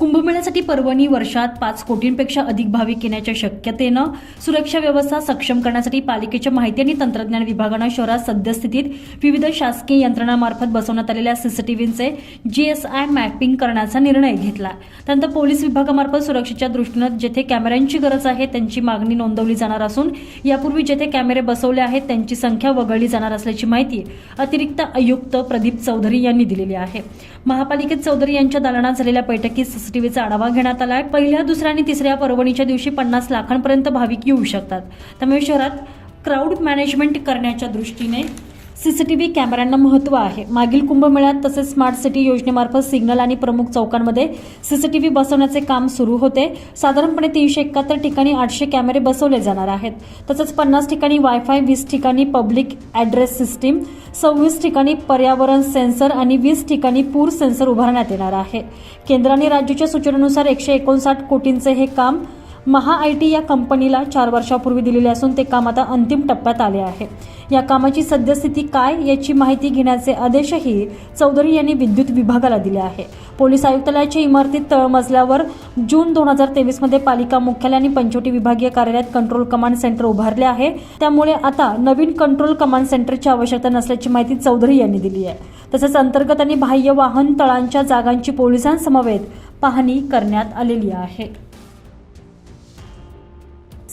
कुंभमेळ्यासाठी परभणी वर्षात पाच कोटींपेक्षा अधिक भाविक येण्याच्या शक्यतेनं सुरक्षा व्यवस्था सक्षम करण्यासाठी पालिकेच्या माहिती आणि तंत्रज्ञान विभागानं शहरात सद्यस्थितीत विविध शासकीय यंत्रणामार्फत बसवण्यात आलेल्या सीसीटीव्हींचे जीएसआय मॅपिंग करण्याचा निर्णय घेतला. त्यानंतर पोलीस विभागामार्फत सुरक्षेच्या दृष्टीनं जेथे कॅमेऱ्यांची गरज आहे त्यांची मागणी नोंदवली जाणार असून यापूर्वी जेथे कॅमेरे बसवले आहेत त्यांची संख्या वगळली जाणार असल्याची माहिती अतिरिक्त आयुक्त प्रदीप चौधरी यांनी दिलेली आहे. महापालिकेत चौधरी यांच्या दालनात झालेल्या बैठकीत सीसीटीव्हीचा आढावा घेण्यात आला आहे पहिल्या दुसऱ्या आणि तिसऱ्या पर्वणीच्या दिवशी पन्नास लाखांपर्यंत भाविक येऊ शकतात. त्यामुळे शहरात क्राऊड मॅनेजमेंट करण्याच्या दृष्टीने सीसीटीव्ही कॅमेऱ्यांना महत्त्व आहे. मागील कुंभमेळ्यात तसेच स्मार्ट सिटी योजनेमार्फत सिग्नल आणि प्रमुख चौकांमध्ये सीसीटीव्ही बसवण्याचे काम सुरू होते. साधारणपणे तीनशे एकाहत्तर ठिकाणी आठशे कॅमेरे बसवले जाणार आहेत. तसंच पन्नास ठिकाणी वायफाय वीस ठिकाणी पब्लिक ॲड्रेस सिस्टीम सव्वीस ठिकाणी पर्यावरण सेन्सर आणि वीस ठिकाणी पूर सेन्सर उभारण्यात येणार आहे. केंद्र आणि राज्याच्या सूचनेनुसार एकशे एकोणसाठ कोटींचे हे काम महा आय टी या कंपनीला चार वर्षापूर्वी दिलेले असून ते काम आता अंतिम टप्प्यात आले आहे. या कामाची सद्यस्थिती काय याची माहिती घेण्याचे आदेशही चौधरी यांनी विद्युत विभागाला दिले आहे. पोलीस आयुक्तालयाच्या इमारतीत तळमजल्यावर जून दोन हजार तेवीसमध्ये पालिका मुख्यालय आणि पंचवटी विभागीय कार्यालयात कंट्रोल कमांड सेंटर उभारले आहे. त्यामुळे आता नवीन कंट्रोल कमांड सेंटरची आवश्यकता नसल्याची माहिती चौधरी यांनी दिली आहे. तसेच अंतर्गत आणि बाह्य वाहन तळांच्या जागांची पोलिसांसमवेत पाहणी करण्यात आलेली आहे.